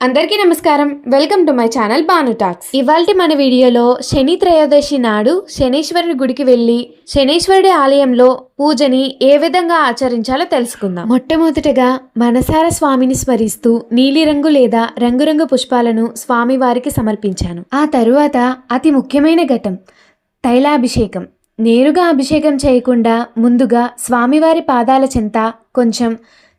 అందరికీ నమస్కారం. Welcome to my channel Banu talks. ఇవాల్టి మన వీడియోలో శని త్రయోదశి నాడు శనీశ్వరుడి గుడికి వెళ్ళి శనీశ్వరుడి ఆలయంలో పూజని ఏ విధంగా ఆచరించాలో తెలుసుకుందాం. మొట్టమొదటగా మనసార స్వామిని స్మరిస్తూ నీలిరంగు లేదా రంగురంగు పుష్పాలను స్వామివారికి సమర్పించాను. ఆ తరువాత అతి ముఖ్యమైన ఘట్టం తైలాభిషేకం. నేరుగా అభిషేకం చేయకుండా ముందుగా స్వామివారి పాదాల చెంత కొంచెం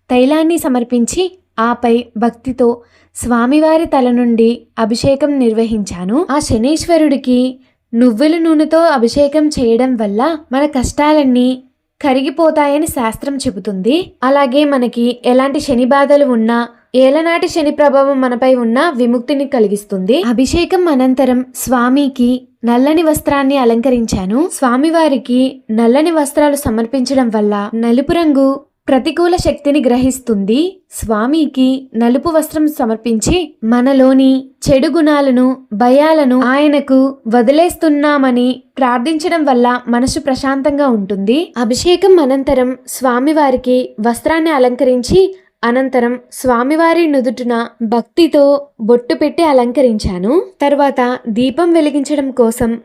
తైలాన్ని సమర్పించి ఆపై భక్తితో స్వామివారి తల నుండి అభిషేకం నిర్వహించాను. ఆ శనీశ్వరుడికి నువ్వుల నూనెతో అభిషేకం చేయడం వల్ల మన కష్టాలన్నీ కరిగిపోతాయని శాస్త్రం చెబుతుంది. అలాగే మనకి ఎలాంటి శని బాధలు ఉన్నా ఏలనాటి శని ప్రభావం మనపై ఉన్న విముక్తిని కలిగిస్తుంది. అభిషేకం అనంతరం స్వామికి నల్లని వస్త్రాన్ని అలంకరించాను. స్వామివారికి నల్లని వస్త్రాలు సమర్పించడం వల్ల నలుపు రంగు ప్రతికూల శక్తిని గ్రహిస్తుంది. స్వామికి నలుపు వస్త్రం సమర్పించి మనలోని చెడు గుణాలను భయాలను ఆయనకు వదిలేస్తున్నామని ప్రార్థించడం వల్ల మనసు ప్రశాంతంగా ఉంటుంది. అభిషేకం అనంతరం స్వామివారికి వస్త్రాన్ని అలంకరించి అనంతరం స్వామివారి నుదుటిన భక్తితో బొట్టు పెట్టి అలంకరించాను. తర్వాత దీపం వెలిగించడం కోసం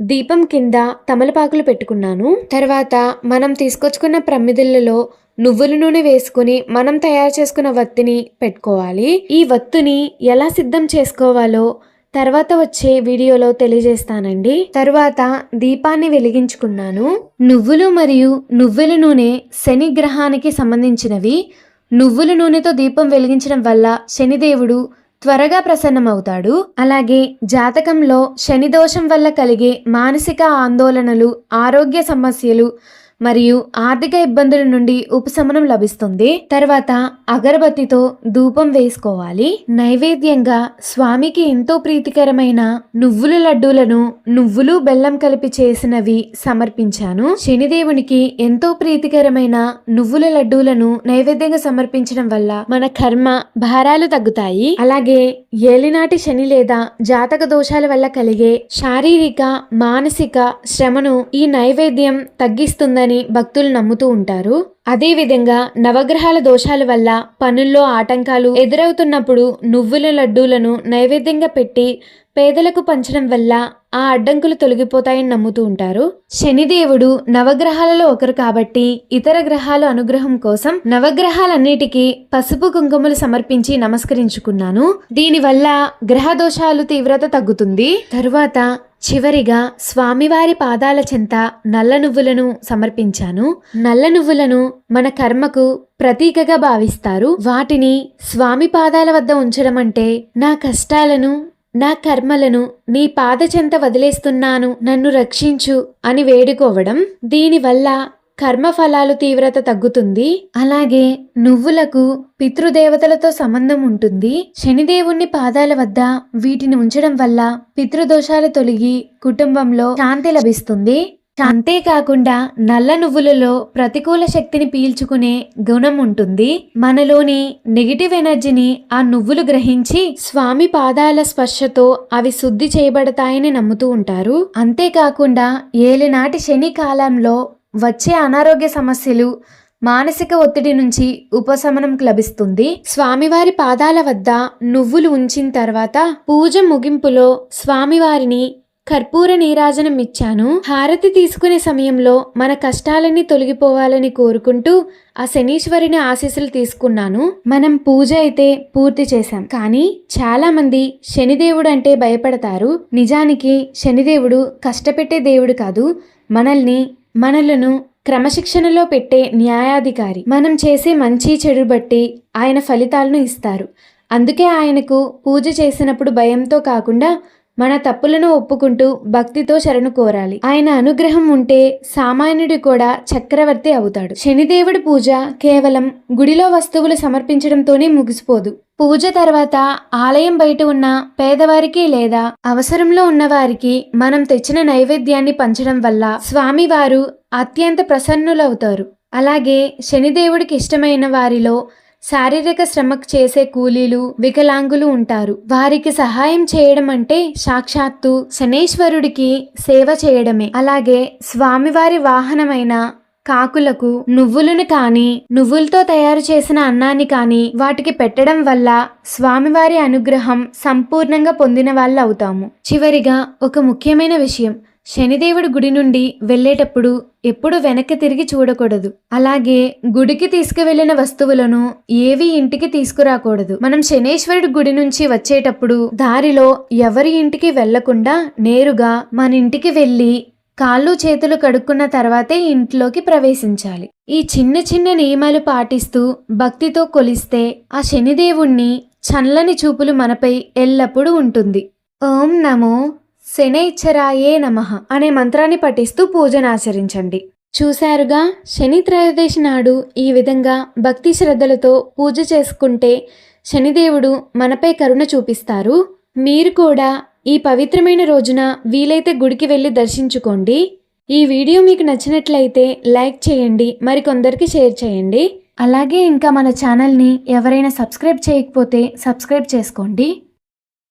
దీపం కింద తమలపాకులు పెట్టుకున్నాను. తర్వాత మనం తీసుకొచ్చుకున్న ప్రమిదిళ్ళలో నువ్వుల నూనె వేసుకుని మనం తయారు చేసుకున్న వత్తిని పెట్టుకోవాలి. ఈ వత్తుని ఎలా సిద్ధం చేసుకోవాలో తర్వాత వచ్చే వీడియోలో తెలియజేస్తానండి. తర్వాత దీపాన్ని వెలిగించుకున్నాను. నువ్వులు మరియు నువ్వుల నూనె శని గ్రహానికి సంబంధించినవి. నువ్వుల నూనెతో దీపం వెలిగించడం వల్ల శనిదేవుడు త్వరగా ప్రసన్నమవుతాడు. అలాగే జాతకంలో శని దోషం వల్ల కలిగే మానసిక ఆందోళనలు ఆరోగ్య సమస్యలు మరియు ఆర్థిక ఇబ్బందుల నుండి ఉపశమనం లభిస్తుంది. తర్వాత అగరబత్తితో ధూపం వేసుకోవాలి. నైవేద్యంగా స్వామికి ఎంతో ప్రీతికరమైన నువ్వుల లడ్డూలను నువ్వులు బెల్లం కలిపి చేసినవి సమర్పించాను. శనిదేవునికి ఎంతో ప్రీతికరమైన నువ్వుల లడ్డూలను నైవేద్యంగా సమర్పించడం వల్ల మన కర్మ భారాలు తగ్గుతాయి. అలాగే ఏలినాటి శని లేదా జాతక దోషాల వల్ల కలిగే శారీరక మానసిక శ్రమను ఈ నైవేద్యం తగ్గిస్తుందని భక్తులు నమ్ముతూ ఉంటారు. అదేవిధంగా నవగ్రహాల దోషాల వల్ల పనుల్లో ఆటంకాలు ఎదురవుతున్నప్పుడు నువ్వుల లడ్డూలను నైవేద్యంగా పెట్టి పేదలకు పంచడం వల్ల ఆ అడ్డంకులు తొలగిపోతాయని నమ్ముతూ ఉంటారు. శనిదేవుడు నవగ్రహాలలో ఒకరు కాబట్టి ఇతర గ్రహాల అనుగ్రహం కోసం నవగ్రహాలన్నిటికీ పసుపు కుంకుమలు సమర్పించి నమస్కరించుకున్నాను. దీనివల్ల గ్రహ దోషాలు తీవ్రత తగ్గుతుంది. తరువాత చివరిగా స్వామివారి పాదాల చెంత నల్ల నువ్వులను సమర్పించాను. నల్ల నువ్వులను మన కర్మకు ప్రతీకగా భావిస్తారు. వాటిని స్వామి పాదాల వద్ద ఉంచడం అంటే నా కష్టాలను నా కర్మలను నీ పాద చెంత వదిలేస్తున్నాను నన్ను రక్షించు అని వేడుకోవడం దీనివల్ల కర్మఫలాలు తీవ్రత తగ్గుతుంది. అలాగే నువ్వులకు పితృదేవతలతో సంబంధం ఉంటుంది. శనిదేవుణ్ణి పాదాల వద్ద వీటిని ఉంచడం వల్ల పితృదోషాలు తొలగి కుటుంబంలో శాంతి లభిస్తుంది. అంతేకాకుండా నల్ల నువ్వులలో ప్రతికూల శక్తిని పీల్చుకునే గుణం ఉంటుంది. మనలోని నెగిటివ్ ఎనర్జీని ఆ నువ్వులు గ్రహించి స్వామి పాదాల స్పర్శతో అవి శుద్ధి చేయబడతాయని నమ్ముతూ ఉంటారు. అంతేకాకుండా ఏలినాటి శని కాలంలో వచ్చే అనారోగ్య సమస్యలు మానసిక ఒత్తిడి నుంచి ఉపశమనం లభిస్తుంది. స్వామివారి పాదాల వద్ద నువ్వులు ఉంచిన తర్వాత పూజ ముగింపులో స్వామివారిని కర్పూర నీరాజనం ఇచ్చాను. హారతి తీసుకునే సమయంలో మన కష్టాలన్నీ తొలగిపోవాలని కోరుకుంటూ ఆ శనీశ్వరుని ఆశీస్సులు తీసుకున్నాను. మనం పూజ అయితే పూర్తి చేశాం. కానీ చాలా మంది శనిదేవుడు అంటే భయపడతారు. నిజానికి శనిదేవుడు కష్టపెట్టే దేవుడు కాదు. మనల్ని మనలను క్రమశిక్షణలో పెట్టే న్యాయాధికారి. మనం చేసే మంచి చెడు బట్టి ఆయన ఫలితాలను ఇస్తారు. అందుకే ఆయనకు పూజ చేసినప్పుడు భయంతో కాకుండా మన తప్పులను ఒప్పుకుంటూ భక్తితో శరణు కోరాలి. ఆయన అనుగ్రహం ఉంటే సామాన్యుడు కూడా చక్రవర్తి అవుతాడు. శనిదేవుడి పూజ కేవలం గుడిలో వస్తువులు సమర్పించడంతోనే ముగిసిపోదు. పూజ తర్వాత ఆలయం బయట ఉన్న పేదవారికి లేదా అవసరంలో ఉన్నవారికి మనం తెచ్చిన నైవేద్యాన్ని పంచడం వల్ల స్వామివారు అత్యంత ప్రసన్నులవుతారు. అలాగే శనిదేవుడికి ఇష్టమైన వారిలో శారీరక శ్రమకు చేసే కూలీలు వికలాంగులు ఉంటారు. వారికి సహాయం చేయడం అంటే సాక్షాత్తు శనేశ్వరుడికి సేవ చేయడమే. అలాగే స్వామివారి వాహనమైన కాకులకు నువ్వులను కానీ నువ్వులతో తయారు చేసిన అన్నాన్ని కానీ వాటికి పెట్టడం వల్ల స్వామివారి అనుగ్రహం సంపూర్ణంగా పొందిన వాళ్ళు అవుతాము చివరిగా ఒక ముఖ్యమైన విషయం. శనిదేవుడి గుడి నుండి వెళ్ళేటప్పుడు ఎప్పుడు వెనక్కి తిరిగి చూడకూడదు. అలాగే గుడికి తీసుకువెళ్ళిన వస్తువులను ఏవి ఇంటికి తీసుకురాకూడదు. మనం శనేశ్వరుడి గుడి నుంచి వచ్చేటప్పుడు దారిలో ఎవరి ఇంటికి వెళ్ళకుండా నేరుగా మన ఇంటికి వెళ్ళి కాళ్ళు చేతులు కడుక్కున్న తర్వాతే ఇంట్లోకి ప్రవేశించాలి. ఈ చిన్న చిన్న నియమాలు పాటిస్తూ భక్తితో కొలిస్తే ఆ శనిదేవుణ్ణి చల్లని చూపులు మనపై ఎల్లప్పుడూ ఉంటుంది. ఓం నమో శనైచ్చరాయే నమః అనే మంత్రాన్ని పఠిస్తూ పూజనాచరించండి చూశారుగా శని త్రయోదశి నాడు ఈ విధంగా భక్తి శ్రద్ధలతో పూజ చేసుకుంటే శనిదేవుడు మనపై కరుణ చూపిస్తారు. మీరు కూడా ఈ పవిత్రమైన రోజున వీలైతే గుడికి వెళ్ళి దర్శించుకోండి. ఈ వీడియో మీకు నచ్చినట్లయితే లైక్ చేయండి మరికొందరికి షేర్ చేయండి. అలాగే ఇంకా మన ఛానల్ని ఎవరైనా సబ్స్క్రైబ్ చేయకపోతే సబ్స్క్రైబ్ చేసుకోండి.